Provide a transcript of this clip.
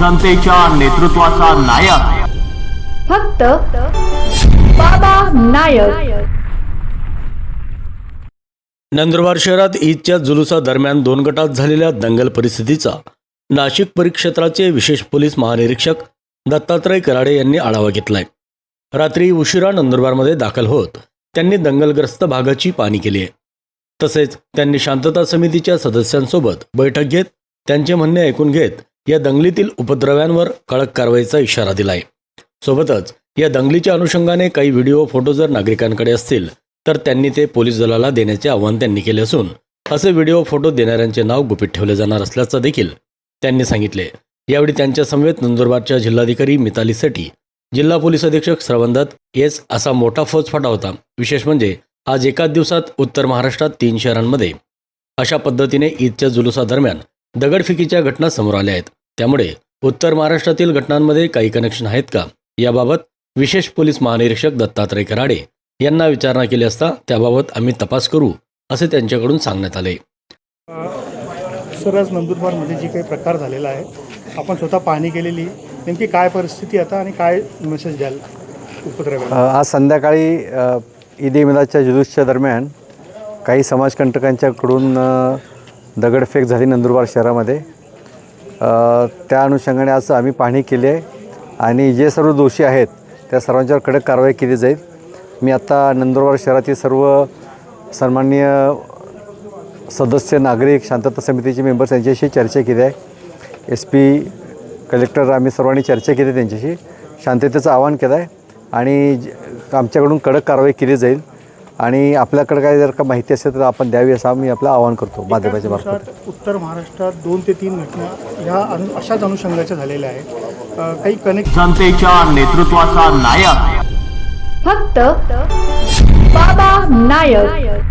जनतेच्या नेतृत्वाचा नायक. फक्त बाबा नायक. नंदुरबार शहरात ईदच्या जुलुसादरम्यान दोन गटात झालेल्या दंगल परिस्थितीचा नाशिक परिक्षेत्राचे विशेष पोलीस महानिरीक्षक दत्तात्रय कराडे यांनी आढावा घेतलाय. रात्री उशिरा नंदुरबारमध्ये दाखल होत त्यांनी दंगलग्रस्त भागाची पाहणी केली आहे. तसेच त्यांनी शांतता समितीच्या सदस्यांसोबत बैठक घेत त्यांचे म्हणणे ऐकून घेत या दंगलीतील उपद्रव्यांवर कडक कारवाईचा इशारा दिलाय. सोबतच या दंगलीच्या अनुषंगाने काही व्हिडिओ फोटो जर नागरिकांकडे असतील तर त्यांनी ते पोलीस दलाला देण्याचे आवाहन त्यांनी केले असून असे व्हिडिओ फोटो देणाऱ्यांचे नाव गुपित ठेवले जाणार असल्याचं देखील त्यांनी सांगितले. यावेळी त्यांच्या समवेत नंदुरबारच्या जिल्हाधिकारी मिताली सेठी जिल्हा पोलीस अधीक्षक श्रवण दत्त येस असा मोठा फौजफाटा होता. विशेष म्हणजे आज एकाच दिवसात उत्तर महाराष्ट्रात तीन शहरांमध्ये. अशा पद्धतीने ईदच्या जुलुसादरम्यान दगडफेकीच्या घटना समोर आल्या आहेत. त्यामुळे उत्तर महाराष्ट्रातील घटनांमध्ये काही कनेक्शन आहेत का? याबाबत विशेष पोलीस महानिरीक्षक दत्तात्रय कराडे यांना विचारणा केली असता त्याबाबत आम्ही तपास करू असे त्यांच्याकडून सांगण्यात आले. सर आज नंदुरबारमध्ये जी काही प्रकार झालेला आहे आपण स्वतः पाहणी केलेली नेमकी काय परिस्थिती आता आणि काय मेसेज द्याल उपद्रव्याला? अ, आज संध्याकाळी ईद ए मिलादच्या जुलूसच्या दरम्यान काही समाजकंटकांच्याकडून दगडफेक झाली नंदुरबार शहरामध्ये. त्या अनुषंगाने आज आम्ही पाहणी केली आहे. आणि जे सर्व दोषी आहेत त्या सर्वांच्यावर कडक कारवाई केली जाईल. मी आत्ता नंदुरबार शहरातील सर्व सन्माननीय सदस्य नागरिक शांतता समितीचे मेंबर्स यांच्याशी चर्चा केली आहे. एस पी कलेक्टर आम्ही सर्वांनी चर्चा केली त्यांच्याशी. शांततेचं आवाहन केलं आहे. आणि ज- आमच्याकडून कडक कारवाई केली जाईल. आणि आपल्याकडे काय जर का माहिती असेल तर आपण द्यावी असं आम्ही आपलं आवाहन करतो माध्यमाच्या मार्फत दिवसात उत्तर महाराष्ट्रात दोन ते तीन घटना ह्या अनु अशाच अनुषंगाच्या झालेल्या आहेत. काही कनेक्ट जनतेच्या नेतृत्वाचा नायक. फक्त बाबा नायक.